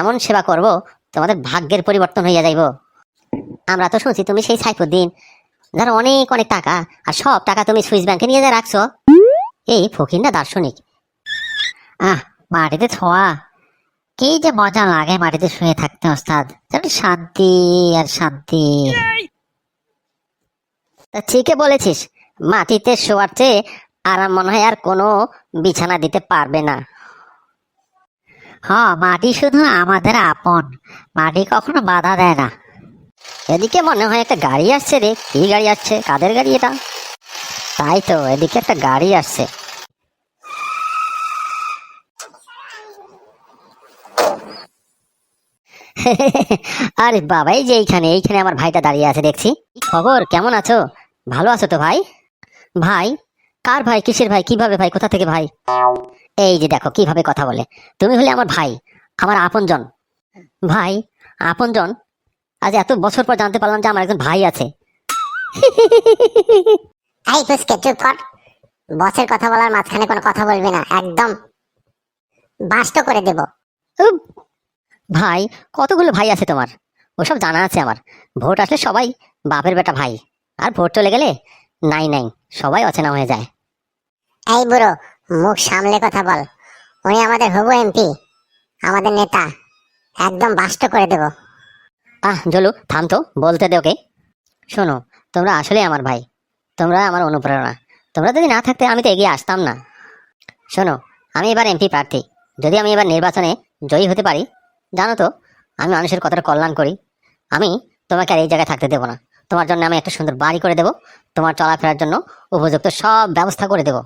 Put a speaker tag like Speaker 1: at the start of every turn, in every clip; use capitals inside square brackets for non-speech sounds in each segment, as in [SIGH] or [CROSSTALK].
Speaker 1: এমন সেবা করব, তোমাদের ভাগ্যের পরিবর্তন হইয়া যাইব। আমরা তো শুনছি তুমি সেই সাইফুদ্দিন, যার অনেক অনেক টাকা, আর সব টাকা তুমি সুইস ব্যাংকে নিয়ে যা রাখছো। এই ফকির না দার্শনিক। আহ, মাটিতে ছোঁয়া কি যে মজা লাগে মাটিতে শুয়ে থাকতে, ওস্তাদ। শান্তি আর শান্তি। তা ঠিকই বলেছিস, মাটিতে শোয়ার চেয়ে আরাম মনে হয় আর কোনো বিছানা দিতে পারবে না। হ মাটি শুধু আমাদের আপন। মাটি কখনো বাধা দেয় না। এদিকে মনে হয় একটা গাড়ি আসছে রে। কি গাড়ি আসছে? কাদের গাড়ি এটা? তাই তো, এদিকে একটা গাড়ি আসছে। [LAUGHS] আরে বাবাই যে এইখানে এইখানে আমার ভাইটা দাঁড়িয়ে আছে, দেখছি। খবর? কেমন আছো? ভালো আছো তো ভাই? ভাই, কার ভাই? কিসের ভাই? কীভাবে ভাই? কোথা থেকে ভাই? এই যে দেখো কীভাবে কথা বলে। তুমি হলে আমার ভাই আমার আপনজন। ভাই আপনজন? আজ এত বছর পর জানতে পারলাম যে আমার একজন ভাই আছে। [LAUGHS]
Speaker 2: এই ফুসকে চুপ কর। বসের কথা বলার মাঝখানে কোনো কথা বলবি না একদম। বাস্ত করে দেব।
Speaker 1: ভাই কতগুলো ভাই আছে তোমার? ওসব জানা আছে আমার। ভোট আসলে সবাই বাপের বেটা ভাই। আর ভোট চলে গেলে নাই নাই সবাই অচেনা হয়ে যায়।
Speaker 2: এই বুড়ো মুখ সামলে কথা বল। উনি আমাদের হবু এমপি, আমাদের নেতা। একদম বাস্ত করে দেব।
Speaker 1: আহ, জলু, থাম তো, বলতে দে ওকে। শোনো, তোমরা আসলে আমার ভাই। তোমরা আমার অনুপ্রেরণা। তোমরা যদি না থাকতে, আমি তো এগিয়ে আসতাম না। শোনো, আমি এবার এমপি প্রার্থী। যদি আমি এবার নির্বাচনে জয়ী হতে পারি, জানো তো, আমি মানুষের কতটা কল্যাণ করি। আমি তোমাকে আর এই জায়গায় থাকতে দেবো না। তোমার জন্য আমি একটা সুন্দর বাড়ি করে দেবো। তোমার চলাফেরার জন্য উপযুক্ত সব ব্যবস্থা করে দেবো।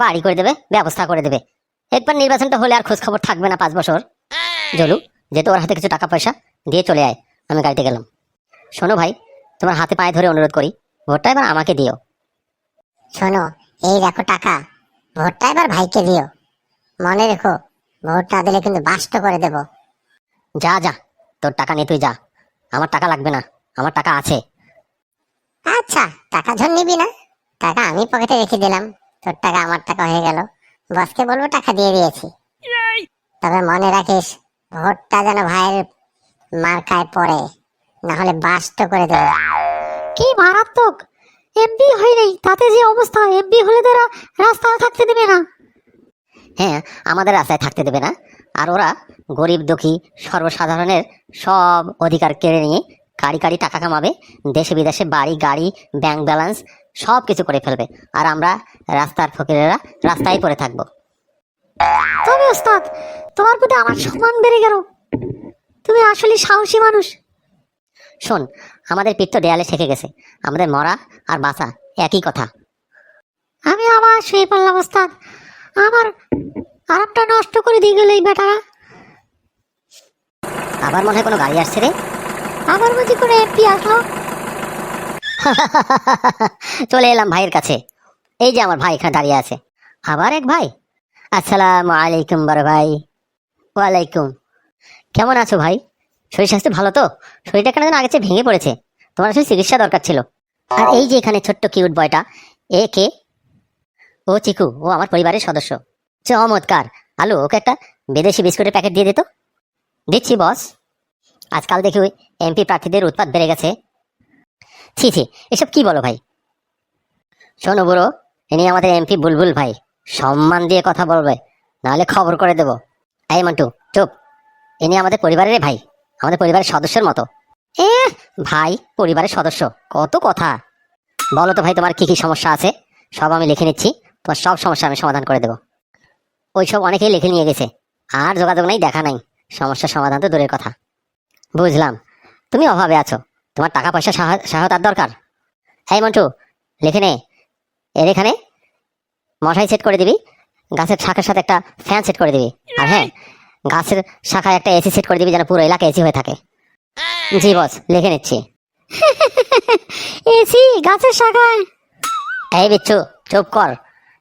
Speaker 1: বাড়ি করে দেবে ব্যবস্থা করে দেবে। একবার নির্বাচনটা হলে আর খোঁজ খবর থাকবে না পাঁচ বছর। জলু যেহেতু ওর হাতে কিছু টাকা পয়সা দিয়ে চলে আয় আমি গাড়িতে গেলাম। শোনো ভাই তোমার হাতে পায়ে ধরে অনুরোধ করি ভোটটা এবার আমাকে দিও।
Speaker 2: শোনো এই দেখো টাকা ভোটটা এবার ভাইকে দিও। মনে রেখো ভোটটা দিলে কিন্তু বাস্ত করে দেব।
Speaker 1: যা যা তোর টাকা নিয়ে তুই যা। আমার টাকা লাগবে না আমার টাকা আছে।
Speaker 2: আচ্ছা টাকা ঝন নিবি না। টাকা আমি পকেটে রেখে দিলাম। তোর টাকা আমার টাকা হয়ে গেল। বসকে বলব টাকা দিয়ে দিয়েছি। তবে মনে রাখিস ভোটটা যেন ভাইয়ের মার্কায় পড়ে না হলে বাস্ত করে দেবে।
Speaker 3: কি মারাত্মক! এমপি হয় নাই তাতে যে অবস্থা। এমপি হলে তারা রাস্তায় থাকতে দেবে না।
Speaker 1: হ্যাঁ আমাদের রাস্তায় থাকতে দেবে না। আর ওরা গরিব দুঃখী সর্বসাধারণের সব অধিকার কেড়ে নিয়ে কারি কারি টাকা কামাবে, দেশে বিদেশে বাড়ি, গাড়ি ব্যাংক ব্যালেন্স সব কিছু করে ফেলবে। আর আমরা রাস্তার ফকিরেরা রাস্তায় পড়ে থাকব।
Speaker 3: তবে ওস্তাদ, তোমার প্রতি আমার সম্মান বেড়ে গেল। তুমি আসলে সাহসী মানুষ।
Speaker 1: শোন, আমাদের পিঠ তো দেয়ালে ঠেকে গেছে। আমাদের মরা আর বাঁচা একই কথা।
Speaker 3: আমি আবার শুয়ে পড়লাম ওস্তাদ। আমার আরামটা নষ্ট করে দিয়ে গেল এই বেটারা।
Speaker 1: আবার মনে হয় কোনো গাড়ি আসছে রে?
Speaker 3: আবার বুঝি করে এমপি আসলো। [LAUGHS]
Speaker 1: চলে এলাম ভাইয়ের কাছে। এই যে আমার ভাই এখানে দাঁড়িয়ে আছে। আবার এক ভাই? আসসালামু আলাইকুম বড় ভাই। ওয়ালাইকুম। কেমন আছো ভাই? শরীর স্বাস্থ্য ভালো তো? শরীরটা কেন আগে চেয়ে ভেঙে পড়েছে? তোমার আসলে চিকিৎসা দরকার ছিল। আর এই যে এখানে ছোট্ট কিউট বয়টা, এ কে? ও চিকু, ও আমার পরিবারের সদস্য। চমৎকার। আলু, ওকে একটা বিদেশি বিস্কুটের প্যাকেট দিয়ে দিত দিচ্ছি, বস। আজকাল দেখি এমপি প্রার্থীদের উৎপাত বেড়ে গেছে। ছি ছি, এসব কি বলো ভাই? শোনো বুড়ো, ইনি আমাদের এমপি বুলবুল ভাই। সম্মান দিয়ে কথা বলবে, নাহলে খবর করে দেব। এই মন্টু, চুপ। ইনি আমাদের পরিবারের ভাই, আমাদের পরিবারের সদস্যের মতো। এ ভাই, পরিবারের সদস্য, কত কথা। বলো তো ভাই, তোমার কি কি সমস্যা আছে? সব আমি লিখে নিচ্ছি, তোমার সব সমস্যা আমি সমাধান করে দেবো। ওইসব অনেকেই লিখে নিয়ে গেছে, আর যোগাযোগ নাই, দেখা নাই। সমস্যার সমাধান তো দূরের কথা। বুঝলাম। তুমি অভাবে আছো। তোমার টাকা পয়সা সাহা- সহায়তার দরকার। এই মন্টু লিখে নে। এর এখানে মশাই সেট করে দিবি। গাছের শাখার সাথে একটা ফ্যান সেট করে দিবি। আর হ্যাঁ গাছের শাখায় একটা এসি সেট করে দিবি যেন পুরো এলাকা এসি হয়ে থাকে। জি বস লিখে নিচ্ছি।
Speaker 3: এসি গাছের শাখায়?
Speaker 1: এই বিচ্ছু চুপ কর।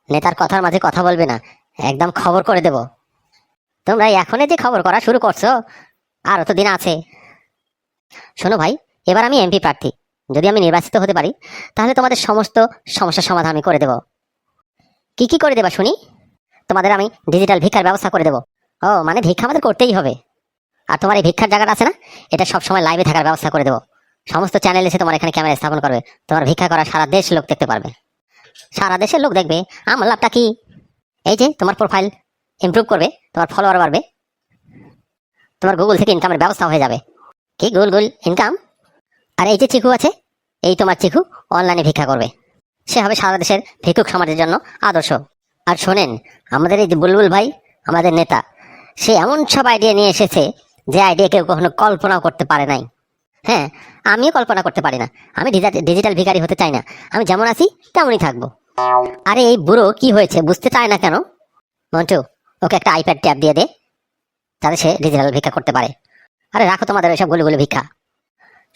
Speaker 1: নেতার কথার মাঝে কথা বলবে না। একদম খবর করে দেব। তোমরা এখনই যে খবর করা শুরু করছ আরও তো দিন আছে। শোনো ভাই, এবার আমি এমপি প্রার্থী। যদি আমি নির্বাচিত হতে পারি, তাহলে তোমাদের সমস্ত সমস্যার সমাধান আমি করে দেব। কি কি করে দেবা শুনি? তোমাদের আমি ডিজিটাল ভিক্ষার ব্যবস্থা করে দেব। ও মানে ভিক্ষা আমাদের করতেই হবে। আর তোমার এই ভিক্ষার জায়গাটা আছে না, এটা সবসময় লাইভে থাকার ব্যবস্থা করে দেবো। সমস্ত চ্যানেল এসে তোমার এখানে ক্যামেরা স্থাপন করবে। তোমার ভিক্ষা করা সারা দেশ লোক দেখতে পারবে। সারা দেশের লোক দেখবে, আমার লাভটা কি? এই যে, তোমার প্রোফাইল ইমপ্রুভ করবে, তোমার ফলোয়ার বাড়বে। তোমার গুগল থেকে ইনকামের ব্যবস্থা হয়ে যাবে। কি গোল গোল ইনকাম আর এই যে চিকু আছে, এই তোমার চিকু অনলাইনে ভিক্ষা করবে। সে হবে সারা দেশের ভিক্ষুক সমাজের জন্য আদর্শ। আর শোনেন, আমাদের এই বুলবুল ভাই, আমাদের নেতা, সে এমন সব আইডিয়া নিয়ে এসেছে যে আইডিয়া কেউ কখনো কল্পনাও করতে পারে নাই। হ্যাঁ আমিও কল্পনা করতে পারি না। আমি ডিজিটাল ভিখারি হতে চাই না। আমি যেমন আছি, তেমনই থাকব। আরে এই বুড়ো কি হয়েছে, বুঝতে চায় না কেন? মন্টু ওকে একটা আইপ্যাড ট্যাব দিয়ে দে যাতে সে ডিজিটাল ভিক্ষা করতে পারে। আরে রাখো তোমাদের ওইসব গুলি ভিক্ষা।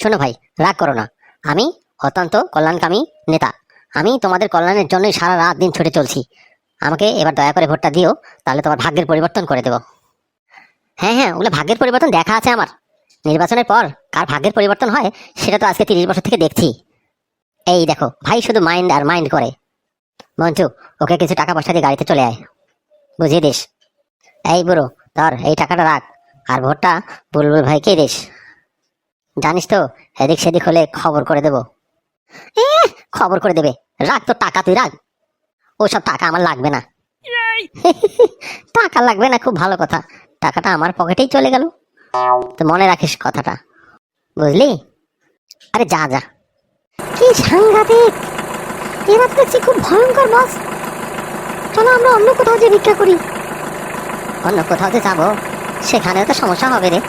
Speaker 1: শোনো ভাই, রাগ করো না। আমি অত্যন্ত কল্যাণকামী নেতা। আমি তোমাদের কল্যাণের জন্যই সারা রাত দিন ছুটে চলছি। আমাকে এবার দয়া করে ভোটটা দিও, তাহলে তোমার ভাগ্যের পরিবর্তন করে দেবো। হ্যাঁ হ্যাঁ ওগুলো ভাগ্যের পরিবর্তন দেখা আছে আমার। নির্বাচনের পর কার ভাগ্যের পরিবর্তন হয়, সেটা তো আজকে তিরিশ বছর থেকে দেখছি। এই দেখো, ভাই শুধু মাইন্ড আর মাইন্ড করে। মঞ্চু ওকে কিছু টাকা পয়সা দিয়ে গাড়িতে চলে আয়। বুঝিয়ে দিস। এই বুড়ো, ধর, এই টাকাটা রাখ। আর ভোটটা বুলবুল ভাইকে দিস। জানিস তো এদিক সেদিক হলে খবর করে দেবো। এ খবর করে দেবে। রাখ তো টাকা তুই রাখ ওসব টাকা আমার লাগবে না। [LAUGHS] টাকা লাগবে না খুব ভালো কথা। টাকাটা আমার পকেটেই চলে গেল। তো মনে রাখিস কথাটা। বুঝলি? আরে যা যা।
Speaker 3: কি সাংঘাতিক! এরা তো দেখছি খুব ভয়ঙ্কর বস চলো আমরা অন্য কোথাও যে ভিক্ষা করি।
Speaker 1: অন্য কোথাও যে যাব? সেখানেও তো সমস্যা হবে রে।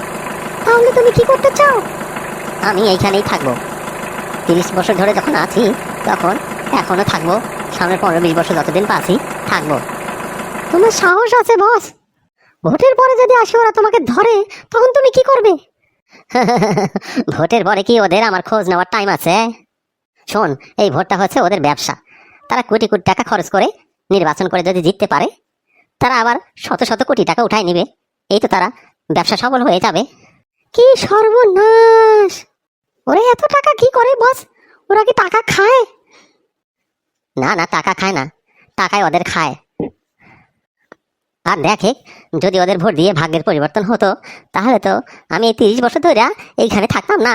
Speaker 3: তাহলে তুমি কি করতে চাও?
Speaker 1: আমি এইখানেই থাকব। তিরিশ বছর ধরে যখন আছি, তখন এখনও থাকব। সামনের পনেরো বিশ বছর যতদিন পাচ্ছি থাকব।
Speaker 3: তোমার সাহস আছে, বস। ভোটের পরে যদি আসে ওরা তোমাকে ধরে, তখন তুমি কি করবে? [LAUGHS]
Speaker 1: ভোটের পরে কি ওদের আমার খোঁজ নেওয়ার টাইম আছে? শোন, এই ভোটটা হচ্ছে ওদের ব্যবসা। তারা কোটি কোটি টাকা খরচ করে নির্বাচন করে যদি জিততে পারে, তারা আবার শত শত কোটি টাকা উঠায় নিবে। এই তো তারা ব্যবসা সফল হয়ে যাবে।
Speaker 3: কি সর্বনাশ! ওরা এত টাকা কি করে বস? ওরা কি টাকা খায়?
Speaker 1: না না টাকা খায় না। টাকায় ওদের খায়। আর দেখে যদি ওদের ভোট দিয়ে ভাগ্যের পরিবর্তন হতো তাহলে তো আমি এই তিরিশ বছর ধরে এইখানে থাকতাম না।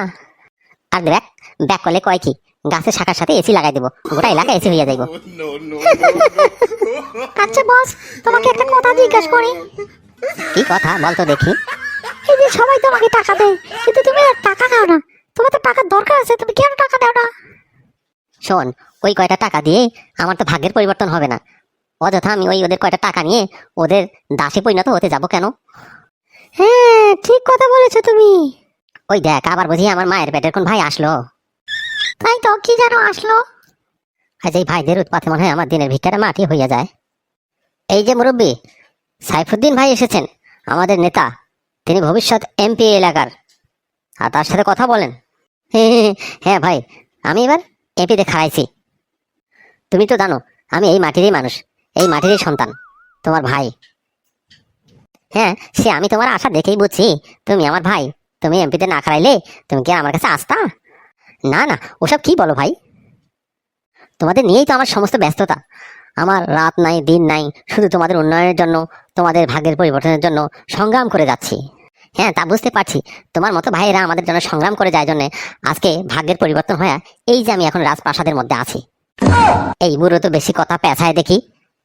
Speaker 1: আর দেখ ব্যাক করলে কয় কি? গাছের শাখার সাথে এসি লাগাই দেবো গোটা এলাকা এসি হইয়া যাইব।
Speaker 4: No,
Speaker 3: আচ্ছা বস তোমাকে একটা কথা জিজ্ঞাসা করি।
Speaker 1: কি কথা বলতো দেখি?
Speaker 3: এই যে সবাই তোমাকে টাকা দেয় কিন্তু তুমি আর টাকা দাও না। তোমার তো টাকার দরকার আছে তুমি কেন টাকা দাও না?
Speaker 1: শোন ওই কয়টা টাকা দিয়ে আমার তো ভাগ্যের পরিবর্তন হবে না। অযথা আমি ওই ওদের কয়টা টাকা নিয়ে ওদের দাসে পরিণত হতে যাব কেন?
Speaker 3: হ্যাঁ ঠিক কথা বলেছ তুমি।
Speaker 1: ওই দেখ আবার বুঝি আমার মায়ের পেটের কোন ভাই আসলো?
Speaker 3: তাই তো কি যেন আসলো?
Speaker 1: আজ এই ভাইদের উৎপাতে মনে হয় আমার দিনের ভিতরে মাটি হইয়া যায়। এই যে মুরব্বী সাইফুদ্দিন ভাই এসেছেন, আমাদের নেতা। তিনি ভবিষ্যৎ এমপি এলাকার। আর তার সাথে কথা বলেন। হ্যাঁ ভাই, আমি এবার এমপিতে খাড়াইছি। তুমি তো জানো, আমি এই মাটিরই মানুষ, এই মাটিরই সন্তান, তোমার ভাই। হ্যাঁ সে আমি তোমার আশা দেখেই বুঝছি, তুমি আমার ভাই, তুমি এমপিতে না খাড়াইলে তুমি কি আমার কাছে আসতা না না, ওসব কি বলো ভাই? তোমাদের নিয়েই তো আমার সমস্ত ব্যস্ততা। আমার রাত নাই, দিন নাই, শুধু তোমাদের উন্নয়নের জন্য, তোমাদের ভাগ্যের পরিবর্তনের জন্য সংগ্রাম করে যাচ্ছি। হ্যাঁ তা বুঝতে পারছি। তোমার মতো ভাইয়েরা আমাদের জন্য সংগ্রাম করে যায় জন্য আজকে ভাগ্যের পরিবর্তন হয়ে এই যে আমি এখন রাজপ্রাসাদের মধ্যে আছি। এই বুড়ো তো বেশি কথা পেঁচায় দেখি।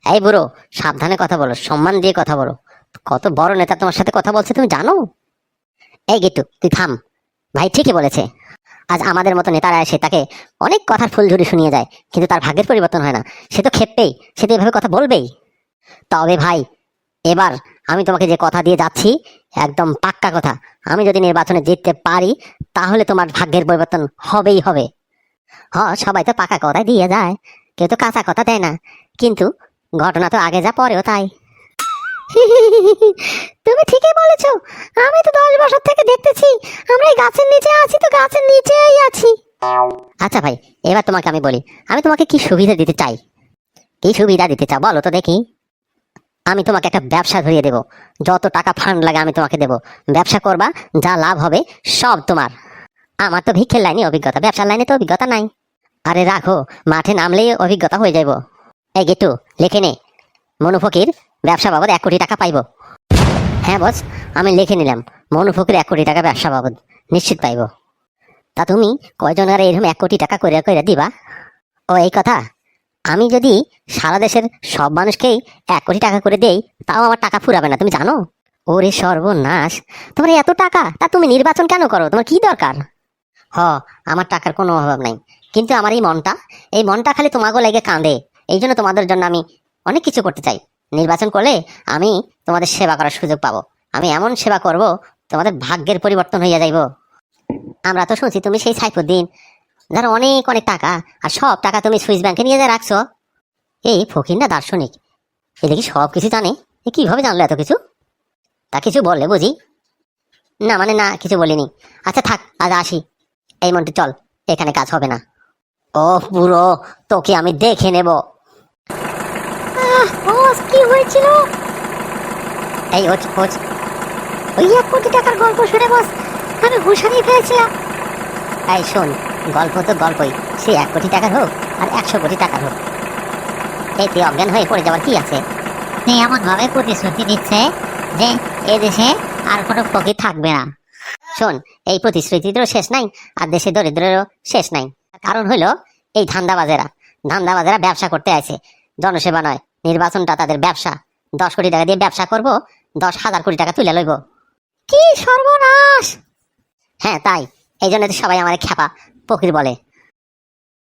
Speaker 1: এই বুড়ো, সাবধানে কথা বলো, সম্মান দিয়ে কথা বলো। কত বড় নেতা তোমার সাথে কথা বলছে তুমি জানো? এই গিট্টু, তুই থাম। ভাই ঠিকই বলেছে। আজ আমাদের মতো নেতারা এসে তাকে অনেক কথার ফুলঝুরি শুনিয়ে যায়, কিন্তু তার ভাগ্যের পরিবর্তন হয় না। সে তো খেপবেই, সে তো এভাবে কথা বলবেই। তবে ভাই, এবার আমি তোমাকে যে কথা দিয়ে যাচ্ছি, একদম পাক্কা কথা। আমি যদি নির্বাচনে জিততে পারি, তাহলে তোমার ভাগ্যের পরিবর্তন হবেই হবে। হ সবাই তো পাকা কথা দিয়ে যায়, কেউ তো কাঁচা কথা দেয় না। কিন্তু ঘটনা তো আগে যা, পরেও তাই। [LAUGHS]
Speaker 3: তুমি ঠিকই বলেছ। আমি তো দশ বছর থেকে দেখতেছি আমরা এই গাছের নিচে আছি তো গাছের নিচেই আছি।
Speaker 1: আচ্ছা ভাই, এবার তোমাকে আমি বলি, আমি তোমাকে কি সুবিধা দিতে চাই? কি সুবিধা দিতে চাও বলো তো দেখি। আমি তোমাকে একটা ব্যবসা ধরিয়ে দেব। যত টাকা ফান্ড লাগে আমি তোমাকে দেব। ব্যবসা করবা, যা লাভ হবে সব তোমার। আমার তো ভিক্ষের লাইনে অভিজ্ঞতা, ব্যবসার লাইনে তো অভিজ্ঞতা নাই। আরে রাখো মাঠে নামলেই অভিজ্ঞতা হয়ে যাইব। এই গেটু, লিখে নে। মনু ফকির ব্যবসা বাবদ এক কোটি টাকা পাইব। হ্যাঁ বস, আমি লিখে নিলাম, মনু ফকির এক কোটি টাকা ব্যবসা বাবদ, নিশ্চিত পাইব। তা তুমি কয়জনের এরকম এক কোটি টাকা করে করে দিবা? ও, এই কথা, আমি যদি সারা দেশের সব মানুষকেই এক কোটি টাকা করে দেই, তাও আমার টাকা ফুরাবে না, তুমি জানো? ওরে সর্বনাশ, তোমার এত টাকা, তা তুমি নির্বাচন কেন করো? তোমার কি দরকার? হ, আমার টাকার কোনো অভাব নাই, কিন্তু আমার এই মনটা এই মনটা খালি তোমাকে লেগে কাঁদে এই জন্য তোমাদের জন্য আমি অনেক কিছু করতে চাই। নির্বাচন করলে আমি তোমাদের সেবা করার সুযোগ পাবো। আমি এমন সেবা করব, তোমাদের ভাগ্যের পরিবর্তন হইয়া যাইব। আমরা তো শুনছি তুমি সেই সাইফুদ্দিন, যার অনেক অনেক টাকা, আর সব টাকা তুমি সুইস ব্যাংকে নিয়ে যা রাখছো। এই ফকির না দার্শনিক, এ দেখি সব কিছু জানে, এ কীভাবে জানলো এত কিছু? তা কিছু বললে বুঝি? না মানে না, কিছু বলিনি। আচ্ছা থাক, আজ আসি। এই মন্টি চল, এখানে কাজ হবে না। ও পুরো তোকে আমি দেখে নেব।
Speaker 3: বস, কি হয়েছিল?
Speaker 1: এই ওচ ওচ
Speaker 3: ওই এক কোটি টাকার গল্প শুনে বস, আমি পেয়েছিলাম
Speaker 1: এই, শোন, গল্প তো গল্পই। সে এক কোটি টাকার হোক আর একশো কোটি টাকার হোক। এই, তুই অজ্ঞান হয়ে পড়ে যাওয়ার কি আছে?
Speaker 3: আপনি এমন ভাবে প্রতিশ্রুতি দিচ্ছে যে এ দেশে আর কোনো ফকির থাকবে না।
Speaker 1: শোন, এই প্রতিশ্রুতিরও শেষ নাই, আর দেশে দরিদ্রেরও শেষ নাই। কারণ হইল এই ধান্দাবাজেরা। ধান্দাবাজেরা ব্যবসা করতে আছে জনসেবা নয়। নির্বাচনটা তাদের ব্যবসা। দশ কোটি টাকা দিয়ে ব্যবসা করব, দশ হাজার কোটি টাকা তুলে লইব।
Speaker 3: কি সর্বনাশ!
Speaker 1: হ্যাঁ তাই। এই জন্য তো সবাই আমার খ্যাপা পকির বলে।